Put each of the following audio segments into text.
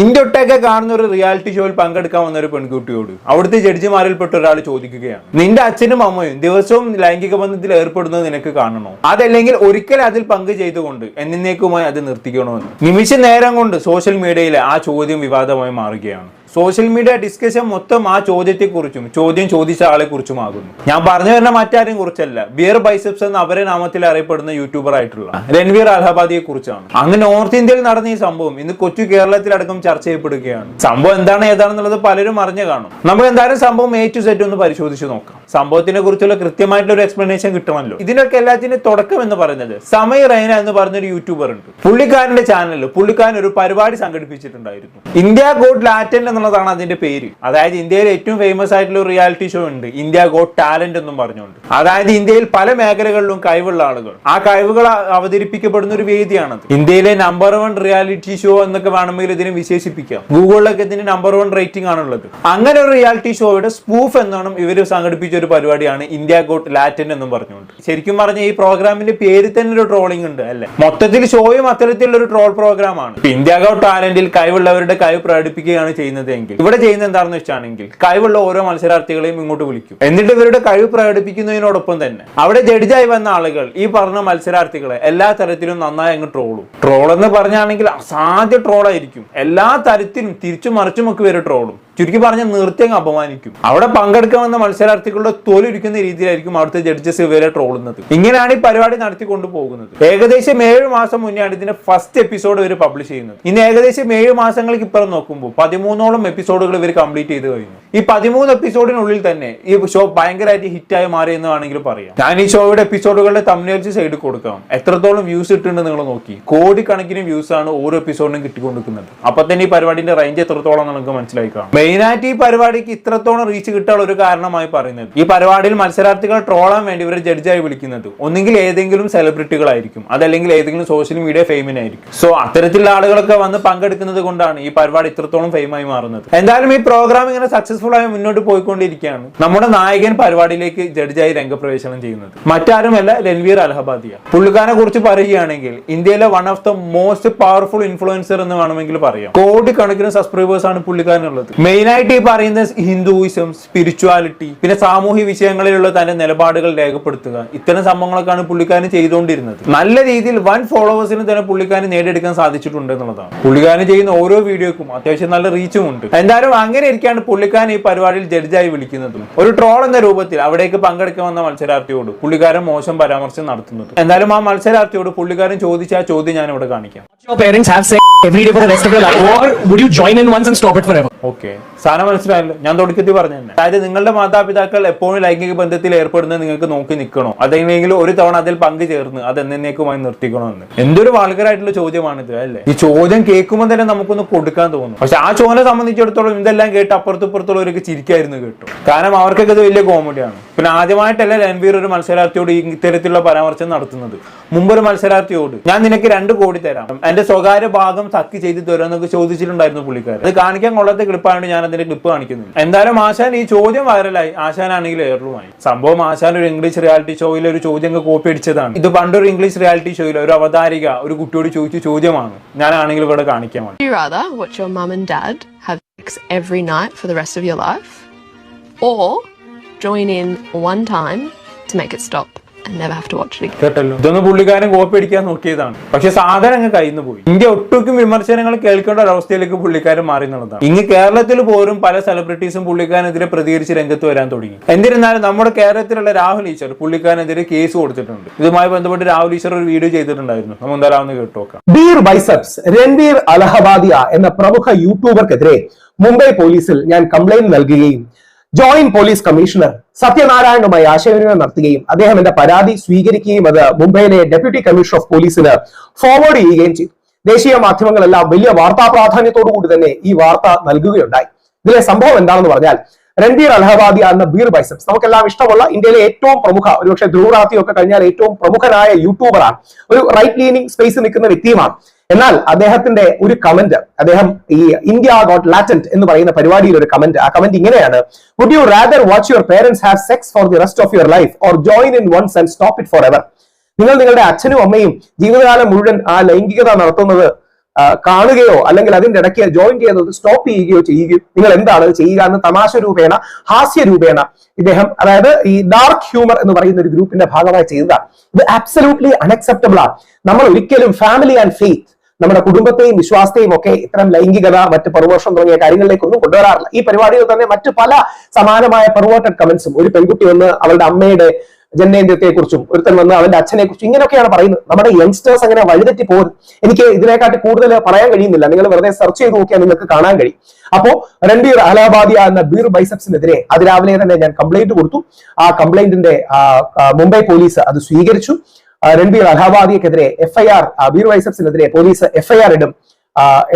India ഒട്ടൊക്കെ കാണുന്ന ഒരു reality ഷോയിൽ പങ്കെടുക്കാൻ വന്ന ഒരു പെൺകുട്ടിയോട്. അവിടുത്തെ ജഡ്ജിമാരിൽപ്പെട്ട ഒരാൾ ചോദിക്കുകയാണ്. നിന്റെ അച്ഛനും അമ്മയും ദിവസവും ലൈംഗിക ബന്ധത്തിൽ ഏർപ്പെടുന്നത് നിനക്ക് കാണണോ? അതല്ലെങ്കിൽ ഒരിക്കൽ അതിൽ പങ്ക് ചെയ്തുകൊണ്ട് എന്നേക്കുമായി അത് നിർത്തിക്കണമെന്ന് നിമിഷ നേരം കൊണ്ട് സോഷ്യൽ മീഡിയയിലെ ആ ചോദ്യം വിവാദമായി മാറുകയാണ്. സോഷ്യൽ മീഡിയ ഡിസ്കഷൻ മൊത്തം ആ ചോദ്യത്തെക്കുറിച്ചും ചോദ്യം ചോദിച്ച ആളെ കുറിച്ചുമാകുന്നു ഞാൻ പറഞ്ഞു വരുന്ന മറ്റാരെയും കുറിച്ചല്ല. ബിയർ ബൈസെപ്സ് എന്ന അവരെ നാമത്തിൽ അറിയപ്പെടുന്ന യൂട്യൂബർ ആയിട്ടുള്ള രൺവീർ അലഹബാദിയെ കുറിച്ചാണ് അങ്ങ് നോർത്ത് ഇന്ത്യയിൽ നടന്ന ഈ സംഭവം ഇന്ന് കൊച്ചു കേരളത്തിലടക്കം ചർച്ച ചെയ്യപ്പെടുകയാണ്. സംഭവം എന്താണ് ഏതാണെന്നുള്ളത് പലരും അറിഞ്ഞു കാണും. നമ്മൾ എന്തായാലും സംഭവം എ ടു സെറ്റ് ഒന്ന് പരിശോധിച്ച് നോക്കാം. സംഭവത്തിനെ കുറിച്ചുള്ള കൃത്യമായിട്ടുള്ള ഒരു എക്സ്പ്ലനേഷൻ കിട്ടണമല്ലോ. ഇതിനൊക്കെ എല്ലാത്തിന്റെ തുടക്കം എന്ന് പറയുന്നത് സമയ റൈന എന്ന് പറഞ്ഞൊരു യൂട്യൂബർ ഉണ്ട്. പുള്ളിക്കാരന്റെ ചാനലിൽ പുള്ളിക്കാരൻ ഒരു പരിപാടി സംഘടിപ്പിച്ചിട്ടുണ്ടായിരുന്നു. ഇന്ത്യ ഗോഡ് ലാറ്റൻ ലാറ്റന്റ് എന്നുള്ളതാണ് അതിന്റെ പേര്. അതായത് ഇന്ത്യയിൽ ഏറ്റവും ഫേമസ് ആയിട്ടുള്ള ഒരു റിയാലിറ്റി ഷോ ഉണ്ട്. ഇന്ത്യ ഗോട്ട് ടാലന്റ് എന്നും പറഞ്ഞുകൊണ്ട്. അതായത് ഇന്ത്യയിൽ പല മേഖലകളിലും കഴിവുള്ള ആളുകൾ. ആ കഴിവുകൾ അവതരിപ്പിക്കപ്പെടുന്ന ഒരു വേദിയാണത്. ഇന്ത്യയിലെ നമ്പർ വൺ റിയാലിറ്റി ഷോ എന്നൊക്കെ വേണമെങ്കിൽ ഇതിനെ വിശേഷിപ്പിക്കാം. ഗൂഗിളിലൊക്കെ ഇതിന് നമ്പർ വൺ റേറ്റിംഗ് ആണുള്ളത്. അങ്ങനെ ഒരു റിയാലിറ്റി ഷോയുടെ സ്പൂഫ് എന്നാണ് ഇവർ സംഘടിപ്പിച്ച ഒരു പരിപാടിയാണ് ഇന്ത്യ ഗോട്ട് ലാറ്റൻ എന്നും പറഞ്ഞുകൊണ്ട്. ശരിക്കും പറഞ്ഞ ഈ പ്രോഗ്രാമിന്റെ പേര് തന്നെ ഒരു ട്രോളിംഗ് ഉണ്ട് അല്ലെ? മൊത്തത്തിൽ ഷോയും അത്തരത്തിലുള്ള ഒരു ട്രോൾ പ്രോഗ്രാം ആണ്. ഇന്ത്യ ഗോട്ട് ടാലന്റിൽ കഴിവുള്ളവരുടെ കഴിവ് പ്രകടിപ്പിക്കുകയാണ് ചെയ്യുന്നത്. എങ്കിൽ ഇവിടെ ചെയ്യുന്നത് എന്താണെന്ന് വെച്ചാണെങ്കിൽ കഴിവുള്ള ഓരോ മത്സരാർത്ഥികളെയും ഇങ്ങോട്ട് വിളിക്കും. എന്നിട്ട് ഇവരുടെ കഴിവ് പ്രകടിപ്പിക്കുന്നതിനോടൊപ്പം തന്നെ അവിടെ ജഡ്ജായി വന്ന ആളുകൾ ഈ പറഞ്ഞ മത്സരാർത്ഥികളെ എല്ലാ തരത്തിലും നന്നായി അങ്ങ് ട്രോളും. ട്രോൾ എന്ന് പറഞ്ഞാണെങ്കിൽ അസാധ്യ ട്രോളായിരിക്കും. എല്ലാ തരത്തിലും തിരിച്ചു മറിച്ചും ഒക്കെ വരും ട്രോളും. ചുരുക്കി പറഞ്ഞ അങ്ങ് അപമാനിക്കും. അവിടെ പങ്കെടുക്കാൻ വന്ന മത്സരാർത്ഥികളുടെ തൊലിരിക്കുന്ന രീതിയിലായിരിക്കും അവിടുത്തെ ജഡ്ജസ് ഇവരെ ട്രോളുന്നത്. ഇങ്ങനെയാണ് ഈ പരിപാടി നടത്തി പോകുന്നത് ഏകദേശം ഏഴ് മാസം മുന്നെയാണ് ഇതിന്റെ ഫസ്റ്റ് എപ്പിസോഡ് ഇവർ പബ്ലിഷ് ചെയ്യുന്നത്. ഇന്ന് ഏകദേശം ഏഴ് മാസങ്ങൾക്ക് ഇപ്പുറം നോക്കുമ്പോൾ പതിമൂന്നോളം എപ്പിസോഡുകൾ ഇവർ കംപ്ലീറ്റ് ചെയ്ത് കഴിഞ്ഞു. ഈ പതിമൂന്ന് എപ്പിസോഡിനുള്ളിൽ തന്നെ ഈ ഷോ ഭയങ്കരമായിട്ട് ഹിറ്റായി മാറി എന്ന് വേണമെങ്കിൽ പറയാം. ഞാൻ ഈ ഷോയുടെ എപ്പിസോഡുകളുടെ തമ്മിലേച്ച് സൈഡ് കൊടുക്കാം. എത്രത്തോളം വ്യൂസ് ഇട്ടുണ്ട് നിങ്ങൾ നോക്കി. കോടിക്കണക്കിന് വ്യൂസ് ആണ് ഓരോ എപ്പിസോഡിനും കിട്ടിക്കൊണ്ടിരിക്കുന്നത്. അപ്പൊ തന്നെ ഈ പരിപാടിന്റെ റേഞ്ച് എത്രത്തോളം നിങ്ങൾക്ക് മനസ്സിലായി കാണാം. മെയിനായിട്ട് ഈ പരിപാടിക്ക് ഇത്രത്തോളം റീച്ച് കിട്ടാനുള്ള ഒരു കാരണമായി പറയുന്നത് ഈ പരിപാടിയിൽ മത്സരാർത്ഥികൾ ട്രോളാൻ വേണ്ടി ഇവരെ ജഡ്ജായി വിളിക്കുന്നത് ഒന്നെങ്കിൽ ഏതെങ്കിലും സെലിബ്രിറ്റികളായിരിക്കും അതല്ലെങ്കിൽ ഏതെങ്കിലും സോഷ്യൽ മീഡിയ ഫെയിമിനായിരിക്കും സോ അത്തരത്തിലുള്ള ആളുകളൊക്കെ വന്ന് പങ്കെടുക്കുന്നത് കൊണ്ടാണ് ഈ പരിപാടി ഇത്രത്തോളം ഫെയിമായി മാറുന്നത്. എന്തായാലും ഈ പ്രോഗ്രാം ഇങ്ങനെ സക്സസ്ഫുൾ ആയി മുന്നോട്ട് പോയിക്കൊണ്ടിരിക്കുകയാണ്. നമ്മുടെ നായകൻ പരിപാടിയിലേക്ക് ജഡ്ജായി രംഗപ്രവേശനം ചെയ്യുന്നത്. മറ്റാരുമല്ല രൺവീർ അലഹബാദിയ. പുള്ളിക്കാരനെ കുറിച്ച് പറയുകയാണെങ്കിൽ ഇന്ത്യയിലെ one of the most powerful influencer എന്ന് വേണമെങ്കിൽ പറയാം. കോടിക്കണക്കിന് സബ്സ്ക്രൈബേഴ്സ് ആണ് പുള്ളിക്കാരനുള്ളത്. മെയിൻ ആയിട്ട് ഈ പറയുന്ന ഹിന്ദുയിസം സ്പിരിച്വാലിറ്റി പിന്നെ സാമൂഹ്യ വിഷയങ്ങളിലുള്ള തന്റെ നിലപാടുകൾ രേഖപ്പെടുത്തുക. ഇത്തരം സംഭവങ്ങളൊക്കെയാണ് പുള്ളിക്കാരൻ ചെയ്തുകൊണ്ടിരുന്നത്. നല്ല രീതിയിൽ വൺ ഫോളോവേഴ്സിന് തന്നെ പുള്ളിക്കാരൻ നേടിയെടുക്കാൻ സാധിച്ചിട്ടുണ്ട് എന്നുള്ളതാണ്. പുള്ളിക്കാരൻ ചെയ്യുന്ന ഓരോ വീഡിയോക്കും അത്യാവശ്യം നല്ല റീച്ചും ഉണ്ട്. എന്തായാലും അങ്ങനെ ഇരിക്കാണ് പുള്ളിക്കാരൻ ഈ പരിപാടിയിൽ ജഡ്ജായി വിളിക്കുന്നതും ഒരു ട്രോൾ എന്ന രൂപത്തിൽ അവിടേക്ക് പങ്കെടുക്കാൻ വന്ന മത്സരാർത്ഥിയോട് പുള്ളിക്കാരൻ മോശം പരാമർശം നടത്തുന്നത്. എന്തായാലും ആ മത്സരാർത്ഥിയോട് പുള്ളിക്കാരൻ ചോദിച്ച ആ ചോദ്യം ഞാൻ ഇവിടെ കാണിക്കാം ഓക്കെ. സാധനം മനസ്സിലായല്ലോ. ഞാൻ തുടക്കത്തിൽ പറഞ്ഞു തന്നെ. അതായത് നിങ്ങളുടെ മാതാപിതാക്കൾ എപ്പോഴും ലൈംഗിക ബന്ധത്തിൽ ഏർപ്പെടുന്നത് നിങ്ങൾക്ക് നോക്കി നിൽക്കണോ? അതെങ്കിലും ഒരു തവണ അതിൽ പങ്കു ചേർന്ന് അത് എന്നേക്കുമായി നിർത്തിക്കണോ എന്തൊരു വാൾഗറായിട്ടുള്ള ചോദ്യമാണിത് അല്ലേ? ഈ ചോദ്യം കേൾക്കുമ്പോൾ തന്നെ നമുക്കൊന്ന് കൊടുക്കാൻ തോന്നും. പക്ഷെ ആ ചോദ്യം സംബന്ധിച്ചിടത്തോളം ഇതെല്ലാം കേട്ട് അപ്പുറത്തും ഇപ്പുറത്തുള്ളവരൊക്കെ ചിരിക്കായിരുന്നു കേട്ടു. കാരണം അവർക്കൊക്കെ ഇത് വലിയ കോമഡിയാണ് പിന്നെ ആദ്യമായിട്ടല്ല രൺവീർ ഒരു മത്സരാർത്ഥിയോട് ഇത്തരത്തിലുള്ള പരാമർശം നടത്തുന്നത്. മുമ്പൊരു മത്സരാർത്ഥിയോട് ഞാൻ നിനക്ക് രണ്ട് കോടി തരാം. എന്റെ സ്വകാര്യ ഭാഗം തക്കി ചെയ്ത് തരാം എന്നൊക്കെ ചോദിച്ചിട്ടുണ്ടായിരുന്നു പുള്ളിക്കാരൻ. അത് കാണിക്കാൻ കൊള്ളാത്ത ക്ലിപ്പായതുകൊണ്ട് ഞാൻ അതിന്റെ ക്ലിപ്പ് കാണിക്കുന്നില്ല. എന്തായാലും ആശാൻ ഈ ചോദ്യം വൈറലായി. ആശാനാണെങ്കിൽ എയർലുമായി സംഭവം ആശാൻ ഒരു ഇംഗ്ലീഷ് റിയാലിറ്റി ഷോയിൽ ഒരു ചോദ്യം കോപ്പി അടിച്ചതാണ്. ഇത് പണ്ടൊരു ഇംഗ്ലീഷ് റിയാലിറ്റി ഷോയിൽ ഒരു അവതാരിക ഒരു കുട്ടിയോട് ചോദിച്ച ചോദ്യമാണ്. ഞാനാണെങ്കിൽ ഇവിടെ കാണിക്കാൻ join in one time to make it stop? കേട്ടല്ലോ? ഇതൊന്നും പുള്ളിക്കാരൻ കോപ്പി അടിക്കാൻ നോക്കിയതാണ്. പക്ഷെ സാധനം അങ്ങ് കയ്യിൽ നിന്ന് പോയി. ഇന്ത്യ ഒട്ടുക്കും വിമർശനങ്ങൾ കേൾക്കേണ്ട ഒരു അവസ്ഥയിലേക്ക് പുള്ളിക്കാരൻ മാറി എന്നുള്ളതാണ്. ഇങ്ങ് കേരളത്തിൽ പോലും പല സെലിബ്രിറ്റീസും പുള്ളിക്കാരനെതിരെ പ്രതികരിച്ച് രംഗത്ത് വരാൻ തുടങ്ങി. എന്നിരുന്നാലും നമ്മുടെ കേരളത്തിലുള്ള രാഹുൽ ഈശ്വർ പുള്ളിക്കാരനെതിരെ കേസ് കൊടുത്തിട്ടുണ്ട്. ഇതുമായി ബന്ധപ്പെട്ട് രാഹുൽ ഈശ്വർ ഒരു വീഡിയോ ചെയ്തിട്ടുണ്ടായിരുന്നു. നമ്മൾ എന്തായാലും കേട്ടോക്കാം dear beer biceps Ranveer Allahbadia എന്ന പ്രമുഖ യൂട്യൂബർക്കെതിരെ മുംബൈ പോലീസിൽ ഞാൻ കംപ്ലൈന്റ് നൽകുകയും ജോയിന്റ് പോലീസ് കമ്മീഷണർ സത്യനാരായണുമായി ആശയവിനിമയം നടത്തുകയും അദ്ദേഹം എന്റെ പരാതി സ്വീകരിക്കുകയും അത് മുംബൈയിലെ ഡെപ്യൂട്ടി കമ്മീഷണർ ഓഫ് പോലീസിന് ഫോർവേഡ് ചെയ്യുകയും ചെയ്തു. ദേശീയ മാധ്യമങ്ങളെല്ലാം വലിയ വാർത്താ പ്രാധാന്യത്തോടു കൂടി തന്നെ ഈ വാർത്ത നൽകുകയുണ്ടായി. ഇതിലെ സംഭവം എന്താണെന്ന് പറഞ്ഞാൽ രൺബീർ അലഹബാദി എന്ന ബീർ ബൈസപ്സ്. നമുക്കെല്ലാം ഇഷ്ടമുള്ള ഇന്ത്യയിലെ ഏറ്റവും പ്രമുഖ ഒരുപക്ഷെ ധ്രുവറാത്തി ഒക്കെ കഴിഞ്ഞാൽ ഏറ്റവും പ്രമുഖനായ യൂട്യൂബറാണ് ഒരു റൈറ്റ് ലീനിങ് സ്പേസ് നിൽക്കുന്ന വ്യക്തിയുമാണ്. എന്നാൽ അദ്ദേഹത്തിന്റെ ഒരു കമന്റ് അദ്ദേഹം ഈ ഇന്ത്യ ഗോട്ട് ലാറ്റന്റ് എന്ന് പറയുന്ന പരിപാടിയിൽ ഒരു കമന്റ് ആ കമന്റ് ഇങ്ങനെയാണ്. Would you rather watch your parents have sex for the rest of your life or join in once and stop it forever നിങ്ങൾ നിങ്ങളുടെ അച്ഛനും അമ്മയും ജീവിതകാലം മുഴുവൻ ആ ലൈംഗികത നടത്തുന്നത് കാണുകയോ അല്ലെങ്കിൽ അതിന്റെ ഇടയ്ക്ക് ജോയിൻ ചെയ്യുന്നത് സ്റ്റോപ്പ് ചെയ്യുകയോ ചെയ്യുകയും നിങ്ങൾ എന്താണ് ചെയ്യുക എന്ന് തമാശ രൂപേണ ഹാസ്യ രൂപേണ ഇദ്ദേഹം അതായത് ഈ ഡാർക്ക് ഹ്യൂമർ എന്ന് പറയുന്ന ഒരു ഗ്രൂപ്പിന്റെ ഭാഗമായി ചെയ്യുക ഇത് അബ്സല്യൂട്ട്ലി അൺഅക്സെപ്റ്റബിൾ ആണ്. നമ്മൾ ഒരിക്കലും ഫാമിലി ആൻഡ് ഫെയ്ത്ത് നമ്മുടെ കുടുംബത്തെയും വിശ്വാസത്തെയും ഒക്കെ ഇത്തരം ലൈംഗികത മറ്റ് പെർവോഷം തുടങ്ങിയ കാര്യങ്ങളിലേക്കൊന്നും കൊണ്ടുവരാറില്ല. ഈ പരിപാടിയിൽ തന്നെ മറ്റ് പല സമാനമായ പെർവേർട്ടഡ് കമന്റ്സും ഒരു പെൺകുട്ടി ഒന്ന് അവളുടെ അമ്മയുടെ ജനനേന്ദ്രത്തെ കുറിച്ചും ഒരുത്തൻ വന്ന് അവന്റെ അച്ഛനെ കുറിച്ചും ഇങ്ങനെയൊക്കെയാണ് പറയുന്നത്. നമ്മുടെ യങ്സ്റ്റേഴ്സ് അങ്ങനെ വഴിതെറ്റി പോകും എനിക്ക് ഇതിനെക്കാട്ടി കൂടുതൽ പറയാൻ കഴിയുന്നില്ല. നിങ്ങൾ വെറുതെ സെർച്ച് ചെയ്ത് നോക്കിയാൽ നിങ്ങൾക്ക് കാണാൻ കഴിയും. അപ്പോ രൺബീർ അലഹബാദിയ എന്ന ബീർ ബൈസപ്സിനെതിരെ അതിരാവിലെ തന്നെ ഞാൻ കംപ്ലൈന്റ് കൊടുത്തു. ആ കംപ്ലൈന്റിന്റെ മുംബൈ പോലീസ് അത് സ്വീകരിച്ചു. രൺബീർ അലഹാബാദിയക്കെതിരെ എഫ്ഐആർ ബീർ ബൈസപ്സിനെതിരെ പോലീസ് എഫ്ഐആർ ഇടും.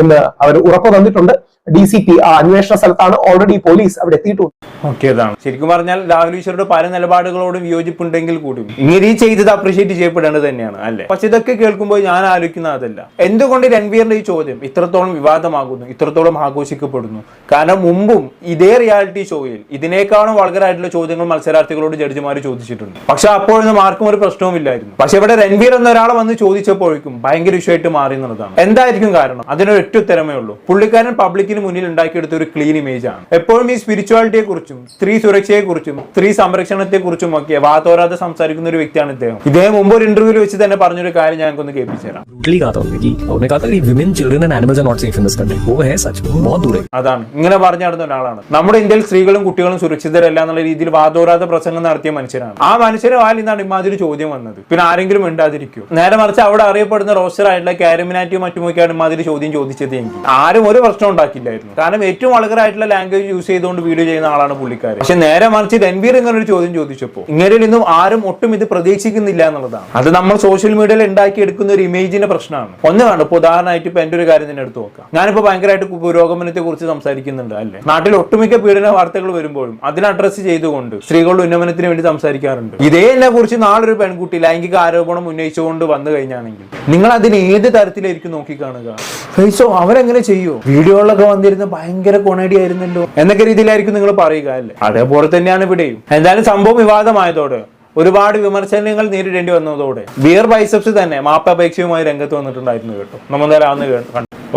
എന്ന് അവർ ഉറപ്പ് തന്നിട്ടുണ്ട്. ഡി സി പി ആ അന്വേഷണ സ്ഥലത്താണ് ഓൾറെഡി പോലീസ് അവിടെ എത്തിയിട്ടുണ്ട്. ഓക്കെ ശരിക്കും പറഞ്ഞാൽ രാഹുൽ ഈശ്വരുടെ പല നിലപാടുകളോടും വിയോജിപ്പുണ്ടെങ്കിൽ കൂടിയും. ഇങ്ങനെ ചെയ്തത് അപ്രീഷിയേറ്റ് ചെയ്യപ്പെടേണ്ടത് തന്നെയാണ് അല്ലെ? പക്ഷെ ഇതൊക്കെ കേൾക്കുമ്പോൾ ഞാൻ ആലോചിക്കുന്ന അതല്ല. എന്തുകൊണ്ട് രൺവീറിന്റെ ഈ ചോദ്യം ഇത്രത്തോളം വിവാദമാകുന്നു ഇത്രത്തോളം ആഘോഷിക്കപ്പെടുന്നു? കാരണം മുമ്പും ഇതേ റിയാലിറ്റി ഷോയിൽ ഇതിനേക്കാളും വളരെയായിട്ടുള്ള ചോദ്യങ്ങൾ മത്സരാർത്ഥികളോട് ജഡ്ജിമാർ ചോദിച്ചിട്ടുണ്ട്. പക്ഷെ അപ്പോഴൊന്നും ആർക്കും ഒരു പ്രശ്നവുമില്ലായിരുന്നു. പക്ഷെ ഇവിടെ രൺവീർ എന്ന ഒരാളെ വന്ന് ചോദിച്ചപ്പോഴേക്കും ഭയങ്കര ഇഷ്യൂ മാറി എന്നുള്ളതാണ്. എന്തായിരിക്കും കാരണം? അതിനൊരൊറ്റ ഉത്തരമേ ഉള്ളൂ. പുള്ളിക്കാരൻ പബ്ലിക്കിന് മുന്നിൽ ഉണ്ടാക്കിയെടുത്ത ഒരു ക്ലീൻ ഇമേജ് ആണ്. എപ്പോഴും ഈ സ്പിരിച്വാലിറ്റിയെ കുറിച്ചും സ്ത്രീ സുരക്ഷയെക്കുറിച്ചും സ്ത്രീ സംരക്ഷണത്തെ കുറിച്ചും ഒക്കെ വാതോരാതെ സംസാരിക്കുന്ന ഒരു വ്യക്തിയാണ് ഇദ്ദേഹം. ഇദ്ദേഹം മുമ്പ് ഒരു ഇന്റർവ്യൂവിൽ വെച്ച് തന്നെ പറഞ്ഞൊരു കാര്യം ഞങ്ങൾക്ക് ഒന്ന് കേൾപ്പിച്ചു അതാണ്. ഇങ്ങനെ പറഞ്ഞു നടന്ന ഒരാളാണ്. നമ്മുടെ ഇന്ത്യയിൽ സ്ത്രീകളും കുട്ടികളും സുരക്ഷിതരല്ല എന്നുള്ള രീതിയിൽ വാതോരാതെ പ്രസംഗം നടത്തിയ മനുഷ്യരാണ് ആ മനുഷ്യരെ വായിൽ നിന്നാണ് ഇമാതിരി ചോദ്യം വന്നത്. പിന്നെ ആരെങ്കിലും ഉണ്ടാതിരിക്കും നേരെ മറിച്ച് അവിടെ അറിയപ്പെടുന്ന റോസ്റ്റർ ആയിട്ടുള്ള കാരമിനാറ്റിയും മറ്റുമൊക്കെയാണ് ഇമാതിരി ചോദ്യം ചോദിച്ചത് എങ്കിൽ. ആരും ഒരു പ്രശ്നം ഉണ്ടാക്കില്ലായിരുന്നു കാരണം ഏറ്റവും വളകരായിട്ടുള്ള ലാംഗ്വേജ് യൂസ് ചെയ്തുകൊണ്ട് വീഡിയോ ചെയ്യുന്ന ആളാണ് പുള്ളിക്കാരൻ. പക്ഷെ നേരെ മറിച്ച് രൺവീർ ഇങ്ങനെ ഒരു ചോദ്യം ചോദിച്ചപ്പോൾ ഇങ്ങനെ നിന്നും ആരും ഒട്ടും ഇത് പ്രതീക്ഷിക്കുന്നില്ല എന്നുള്ളതാണ്. അത് നമ്മൾ സോഷ്യൽ മീഡിയയിൽ ഉണ്ടാക്കി എടുക്കുന്ന ഒരു ഇമേജിന്റെ പ്രശ്നമാണ്. ഒന്ന് വേണം ഇപ്പൊ ഉദാഹരണമായിട്ട് ഇപ്പൊ എന്റെ ഒരു കാര്യം തന്നെ എടുത്തു നോക്കാം. ഞാനിപ്പോ ഭയങ്കരമായിട്ട് പുരോഗമനത്തെ കുറിച്ച് സംസാരിക്കുന്നുണ്ട് അല്ലേ? നാട്ടിൽ ഒട്ടുമിക്ക പീഡന വാർത്തകൾ വരുമ്പോഴും അതിന് അഡ്രസ്സ് ചെയ്തുകൊണ്ട് സ്ത്രീകളുടെ ഉന്നമനത്തിന് വേണ്ടി സംസാരിക്കാറുണ്ട്. ഇതേ എന്നെ കുറിച്ച് നാളൊരു പെൺകുട്ടി ലൈംഗിക ആരോപണം ഉന്നയിച്ചുകൊണ്ട് വന്നു കഴിഞ്ഞാണെങ്കിൽ നിങ്ങൾ അതിന് ഏത് തരത്തിലായിരിക്കും നോക്കിക്കാണുക? ഫേസോ അവരെങ്ങനെ ചെയ്യുമോ വീഡിയോകളിലൊക്കെ വന്നിരുന്ന ഭയങ്കര കൊണേടി ആയിരുന്നല്ലോ എന്നൊക്കെ രീതിയിലായിരിക്കും നിങ്ങൾ പറയുക അല്ലേ? അതേപോലെ തന്നെയാണ് ഇവിടെയും. എന്തായാലും സംഭവം വിവാദമായതോടെ ഒരുപാട് വിമർശനങ്ങൾ നേരിടേണ്ടി വന്നതോടെ ബിയർ ബൈസപ്സ് തന്നെ മാപ്പപേക്ഷയുമായി രംഗത്ത് വന്നിട്ടുണ്ടായിരുന്നു കേട്ടോ. നമ്മൾ എന്തായാലും അന്ന് കേട്ടു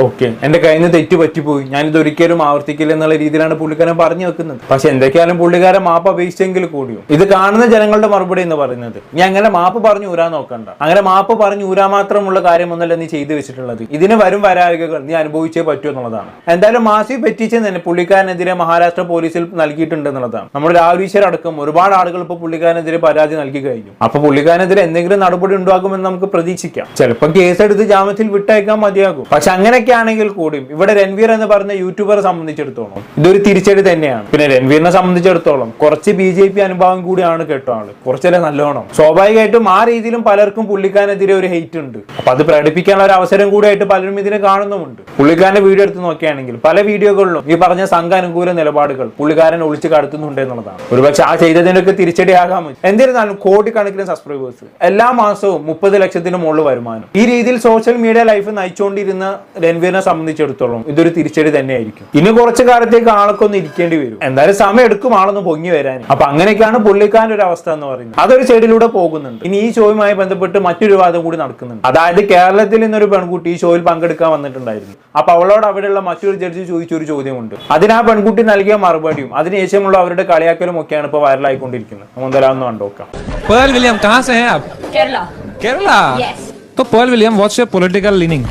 ഓക്കെ. എന്റെ കയ്യിൽ നിന്ന് തെറ്റ് പറ്റിപ്പോയി. ഞാനിത് ഒരിക്കലും ആവർത്തിക്കില്ല എന്നുള്ള രീതിയിലാണ് പുള്ളിക്കാരൻ പറഞ്ഞു വെക്കുന്നത്. പക്ഷെ എന്തൊക്കെയാലും പുള്ളിക്കാരൻ മാപ്പ് അപേക്ഷിച്ചെങ്കിൽ കൂടിയും? ഇത് കാണുന്ന ജനങ്ങളുടെ മറുപടി എന്ന് പറയുന്നത് നീ അങ്ങനെ മാപ്പ് പറഞ്ഞു ഊരാ നോക്കണ്ട. അങ്ങനെ മാപ്പ് പറഞ്ഞു ഊരാൻ മാത്രമുള്ള കാര്യമൊന്നല്ല നീ ചെയ്തു വെച്ചിട്ടുള്ളത്. ഇതിന് വരും വരായികകൾ. നീ അനുഭവിച്ചേ പറ്റൂ എന്നുള്ളതാണ്. എന്തായാലും മാസി പെറ്റീഷൻ തന്നെ പുള്ളിക്കാരനെതിരെ മഹാരാഷ്ട്ര പോലീസിൽ നൽകിയിട്ടുണ്ട് എന്നുള്ളതാണ് നമ്മുടെ രാഹുൽ അടക്കം ഒരുപാട് ആളുകൾ ഇപ്പോൾ പുള്ളിക്കാരനെതിരെ പരാതി നൽകി കഴിഞ്ഞു. അപ്പൊ പുള്ളിക്കാരനെതിരെ എന്തെങ്കിലും നടപടി ഉണ്ടാകുമെന്ന് നമുക്ക് പ്രതീക്ഷിക്കാം. ചിലപ്പോൾ കേസെടുത്ത് ജാമ്യത്തിൽ വിട്ടയക്കാൻ മതിയാകും. പക്ഷെ അങ്ങനെയൊക്കെ ആണെങ്കിൽ കൂടിയും ഇവിടെ രൺവീർ എന്ന് പറഞ്ഞ യൂട്യൂബറെ സംബന്ധിച്ചിടത്തോളം ഇതൊരു തിരിച്ചടി തന്നെയാണ്. പിന്നെ രൺവീറിനെ സംബന്ധിച്ചിടത്തോളം കുറച്ച് ബി ജെ പി അനുഭവം കൂടിയാണ് കേട്ടോ ആൾ. കുറച്ചല്ലേ നല്ലോണം. സ്വാഭാവികമായിട്ടും ആ രീതിയിലും പലർക്കും പുള്ളിക്കാരനെതിരെ ഒരു ഹെയ്റ്റ് ഉണ്ട്. അപ്പൊ അത് പ്രകടിപ്പിക്കാനുള്ള ഒരു അവസരം കൂടിയായിട്ട് പലരും ഇതിനെ കാണുന്നുമുണ്ട്. പുള്ളിക്കാരന്റെ വീഡിയോ എടുത്ത് നോക്കിയാണെങ്കിൽ പല വീഡിയോകളിലും ഈ പറഞ്ഞ സംഘ അനുകൂല നിലപാടുകൾ പുള്ളിക്കാരൻ ഒളിച്ച് കടത്തുന്നുണ്ട് എന്നുള്ളതാണ്. ഒരുപക്ഷെ ആ ചെയ്തതിനൊക്കെ തിരിച്ചടിയാകാം എന്നിരുന്നാലും കോടിക്കണക്കിന് സബ്സ്ക്രൈബേഴ്സ് എല്ലാ മാസവും മുപ്പത് ലക്ഷത്തിന് മുകളിൽ വരുമാനം. ഈ രീതിയിൽ സോഷ്യൽ മീഡിയ ലൈഫ് നയിച്ചുകൊണ്ടിരുന്ന രൺവീറിനെ സംബന്ധിച്ചിടത്തോളം ഇതൊരു തിരിച്ചടി തന്നെയായിരിക്കും ഇനി കുറച്ച് കാലത്തേക്ക് ആളൊക്കെ ഒന്ന് ഇരിക്കേണ്ടി വരും എന്തായാലും സമയം എടുക്കും ആളൊന്ന് പൊങ്ങി വരാൻ അപ്പൊ അങ്ങനെയൊക്കെയാണ് പുള്ളിക്കാരന്റെ ഒരു അവസ്ഥ എന്ന് പറയുന്നത് അതൊരു സൈഡിലൂടെ പോകുന്നുണ്ട് ഇനി ഈ ഷോയുമായി ബന്ധപ്പെട്ട് മറ്റൊരു വാദം കൂടി നടക്കുന്നുണ്ട് അതായത് കേരളത്തിൽ നിന്നൊരു പെൺകുട്ടി ഈ ഷോയിൽ പങ്കെടുക്കാൻ വന്നിട്ടുണ്ടായിരുന്നു അപ്പൊ അവളോട് അവിടെയുള്ള മറ്റൊരു ജഡ്ജി ചോദിച്ച ഒരു ചോദ്യമുണ്ട് അതിന് ആ പെൺകുട്ടി നൽകിയ മറുപടിയും അതിനുശേഷമുള്ള അവരുടെ കളിയാക്കലും ഒക്കെയാണ് ഇപ്പൊ വൈറലായിക്കൊണ്ടിരിക്കുന്നത് നമ്മൾ എന്തായാലും ഒന്ന് കണ്ടോക്കാം पर्ल विलियम कहाँ से हैं आप Kerala. केरला Yes. तो Pearl William what's your political leaning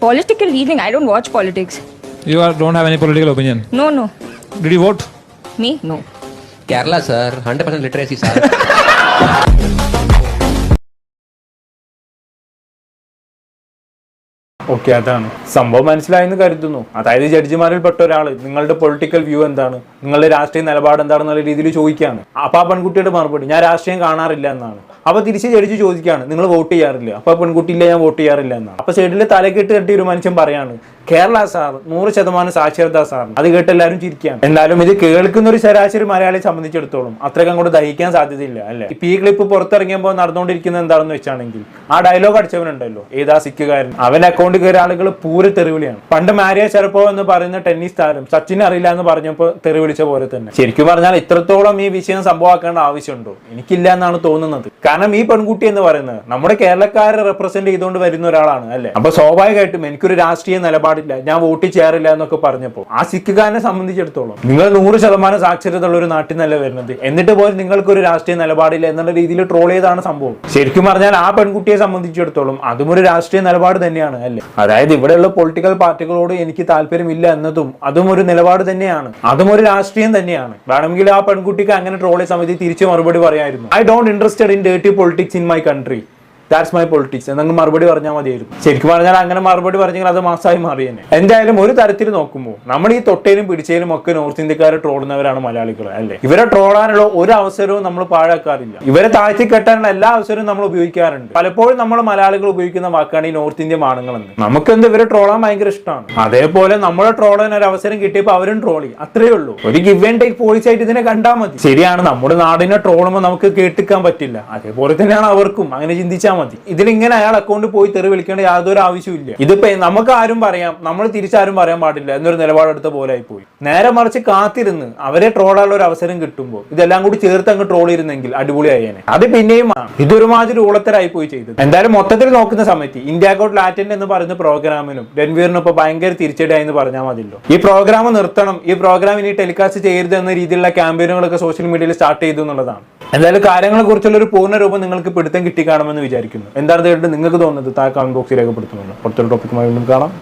Political reading. I don't watch politics. You are, don't have any political opinion. No, no. Did you vote? Me? No. Kerala, sir. 100% literacy, sir. Okay അതാണ് സംഭവം മനസ്സിലായെന്ന് കരുതുന്നു അതായത് ജഡ്ജിമാരിൽ പെട്ട ഒരാൾ നിങ്ങളുടെ political view എന്താണ് നിങ്ങളുടെ രാഷ്ട്രീയ നിലപാട് എന്താണെന്നുള്ള രീതിയിൽ ചോദിക്കുകയാണ് അപ്പം ആ പെൺകുട്ടിയുടെ മറുപടി ഞാൻ രാഷ്ട്രീയം കാണാറില്ല എന്നാണ് അപ്പൊ തിരിച്ച് ചേടിച്ച് ചോദിക്കുകയാണ് നിങ്ങൾ വോട്ട് ചെയ്യാറില്ല? അപ്പൊ പെൺകുട്ടിയില്ല ഞാൻ വോട്ട് ചെയ്യാറില്ല എന്നാണ്. അപ്പൊ സൈഡിൽ തലക്കെട്ട് കെട്ടി ഒരു മനുഷ്യൻ പറയാണ് കേരള സാർ നൂറ് ശതമാനം സാക്ഷരതാ സാർ. അത് കേട്ട് എല്ലാവരും ചിരിക്കുകയാണ്. എന്തായാലും ഇത് കേൾക്കുന്ന ഒരു ശരാശരി മലയാളിയെ സംബന്ധിച്ചിടത്തോളം അത്രയ്ക്ക് അങ്ങോട്ട് ദഹിക്കാൻ സാധ്യതയില്ല അല്ലെ? ഈ ക്ലിപ്പ് പുറത്തിറങ്ങിയപ്പോൾ നടന്നുകൊണ്ടിരിക്കുന്നത് എന്താണെന്ന് വെച്ചാണെങ്കിൽ ആ ഡയലോഗ് അടിച്ചവനുണ്ടല്ലോ ഏതാ സിക്കുകാരൻ? അവന്റെ അക്കൗണ്ട് കയറിയ ആളുകൾ പൂര തെറിവിളിയാണ്. പണ്ട് മാരിയ ചെറുപ്പോ എന്ന് പറയുന്ന ടെന്നീസ് താരം സച്ചിൻ അറിയില്ല എന്ന് പറഞ്ഞപ്പോൾ തെറിവിളിച്ച പോലെ തന്നെ. ശരിക്കും പറഞ്ഞാൽ ഇത്രത്തോളം ഈ വിഷയം സംഭവമാക്കേണ്ട ആവശ്യമുണ്ടോ? എനിക്കില്ല എന്നാണ് തോന്നുന്നത്. കാരണം ഈ പെൺകുട്ടി എന്ന് പറയുന്നത് നമ്മുടെ കേരളക്കാരെ റെപ്രസെന്റ് ചെയ്തുകൊണ്ട് വരുന്ന ഒരാളാണ് അല്ലെ? അപ്പൊ സ്വാഭാവികമായിട്ടും എനിക്കൊരു രാഷ്ട്രീയ നിലപാടില്ല ഞാൻ വോട്ട് ചെയ്യാറില്ല എന്നൊക്കെ പറഞ്ഞപ്പോൾ. ആ സിഖുകാരനെ സംബന്ധിച്ചിടത്തോളം നിങ്ങൾ നൂറ് ശതമാനം സാക്ഷരത ഉള്ള ഒരു നാട്ടിൽ നിന്നല്ല വരുന്നത്. എന്നിട്ട് പോലും നിങ്ങൾക്ക് ഒരു രാഷ്ട്രീയ നിലപാടില്ല എന്നുള്ള രീതിയിൽ ട്രോൾ ചെയ്താണ് സംഭവം. ശരിക്കും പറഞ്ഞാൽ ആ പെൺകുട്ടിയെ സംബന്ധിച്ചിടത്തോളം അതും ഒരു രാഷ്ട്രീയ നിലപാട് തന്നെയാണ് അല്ലേ? അതായത് ഇവിടെയുള്ള പൊളിറ്റിക്കൽ പാർട്ടികളോട് എനിക്ക് താല്പര്യമില്ല എന്നതും അതും ഒരു നിലപാട് തന്നെയാണ്. അതും ഒരു രാഷ്ട്രീയം തന്നെയാണ്. വേണമെങ്കിൽ ആ പെൺകുട്ടിക്ക് അങ്ങനെ ട്രോളിയ സമിതി തിരിച്ചു മറുപടി പറയായിരുന്നു. I don't interested in dirty politics in my country that's my politics എന്നങ്ങ് മറുപടി പറഞ്ഞാൽ മതിയായിരുന്നു. ശരിക്കും പറഞ്ഞാൽ അങ്ങനെ മറുപടി പറഞ്ഞെങ്കിൽ അത് മാസമായി മാറി തന്നെ. എന്തായാലും ഒരു തരത്തിൽ നോക്കുമ്പോൾ നമ്മൾ ഈ തൊട്ടേലും പിടിച്ചേലും ഒക്കെ നോർത്ത് ഇന്ത്യക്കാരെ ട്രോളുന്നവരാണ് മലയാളികൾ അല്ലേ? ഇവരെ ട്രോളാനുള്ള ഒരു അവസരവും നമ്മൾ പാഴാക്കാറില്ല. ഇവരെ താഴ്ത്തി കെട്ടാനുള്ള എല്ലാ അവസരവും നമ്മൾ ഉപയോഗിക്കാറുണ്ട്. പലപ്പോഴും നമ്മൾ മലയാളികൾ ഉപയോഗിക്കുന്ന വാക്കാണ് ഈ നോർത്ത് ഇന്ത്യൻ ആണുങ്ങളെന്ന് നമുക്ക് എന്ത് ഇവരെ ട്രോളാൻ ഭയങ്കര ഇഷ്ടമാണ് അതേപോലെ നമ്മളെ ട്രോളാൻ ഒരു അവസരം കിട്ടിയപ്പോൾ അവരും ട്രോളി അത്രേ ഉള്ളൂ. ഒരു ഗിവ് ആൻഡ് ടേക്ക് പോളിസി ആയിട്ട് ഇതിനെ കണ്ടാൽ മതി. ശരിയാണ് നമ്മുടെ നാടിനെ ട്രോളുമ്പോൾ നമുക്ക് കേട്ടിക്കാൻ പറ്റില്ല. അതേപോലെ തന്നെയാണ് അവർക്കും. അങ്ങനെ ചിന്തിച്ചാൽ മതി ഇതിലിങ്ങനെ അയാൾ അക്കൗണ്ട് പോയി തെറി വിളിക്കേണ്ട യാതൊരു ആവശ്യമില്ല ഇതിപ്പോ നമുക്ക് ആരും പറയാം നമ്മൾ തിരിച്ചാരും പറയാൻ പാടില്ല എന്നൊരു നിലപാടെടുത്ത പോലെ ആയി പോയി നേരെ മറിച്ച് കാത്തിരുന്ന് അവരെ ട്രോളാനുള്ള ഒരു അവസരം കിട്ടുമ്പോൾ ഇതെല്ലാം കൂടി ചേർത്ത് അങ്ങ് ട്രോൾ ഇരുന്നെങ്കിൽ അടിപൊളിയായേനെ അത് പിന്നെയും. ഇതൊരുമാതിരി ഊളത്തരായി പോയി ചെയ്തത്. എന്തായാലും മൊത്തത്തിൽ നോക്കുന്ന സമയത്ത് ഇന്ത്യ ഗോട്ട് ലാറ്റന്റ് എന്ന് പറയുന്ന പ്രോഗ്രാമിനും രൺവീറിനും ഇപ്പൊ ഭയങ്കര തിരിച്ചടിയായി എന്ന് പറഞ്ഞാൽ മതിയല്ലോ. ഈ പ്രോഗ്രാം നിർത്തണം ഈ പ്രോഗ്രാം ഇനി ടെലികാസ്റ്റ് ചെയ്യരുത് എന്ന രീതിയിലുള്ള ക്യാമ്പയിനുകളൊക്കെ സോഷ്യൽ മീഡിയയിൽ സ്റ്റാർട്ട് ചെയ്തു എന്നുള്ളതാണ്. എന്തായാലും കാര്യങ്ങളെ കുറിച്ചുള്ള ഒരു പൂർണ രൂപം നിങ്ങൾക്ക് പിടുത്തം കിട്ടി കാണുമെന്ന് വിചാരിക്കുന്നു. എന്താണ് നിങ്ങൾക്ക് തോന്നുന്നത് താഴെ കമന്റ് ബോക്സിൽ രേഖപ്പെടുത്തുന്നുണ്ട്. അടുത്തൊരു ടോപ്പിക്കുമായി വീണ്ടും കാണാം.